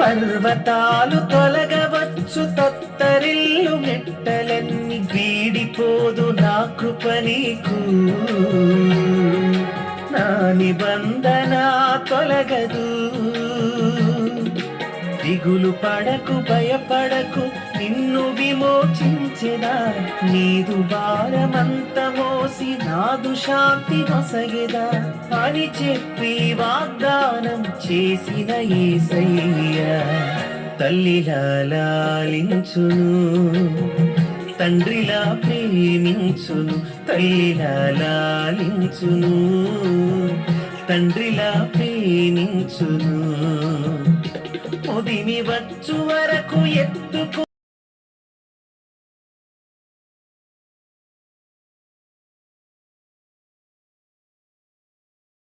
పర్వతాలు తొలగవచ్చు తత్తరిల్లు మెట్టలన్నీ వీడిపోదు నా కృప నీకు. నా నిబంధన తొలగదు. దిగులు పడకు భయపడకు నిన్ను విమోచించిన నీదు భారమంత మోసి నాదు శాంతి నొసగెదా అని చెప్పి వాగ్దానం చేసిన ఏసయ్య. తల్లిలా లాలించును తండ్రిలా ప్రేమించును తల్లిలా లాలించును తండ్రిలా ప్రేమించును. ముదిమి వచ్చు వరకు ఎత్తుకు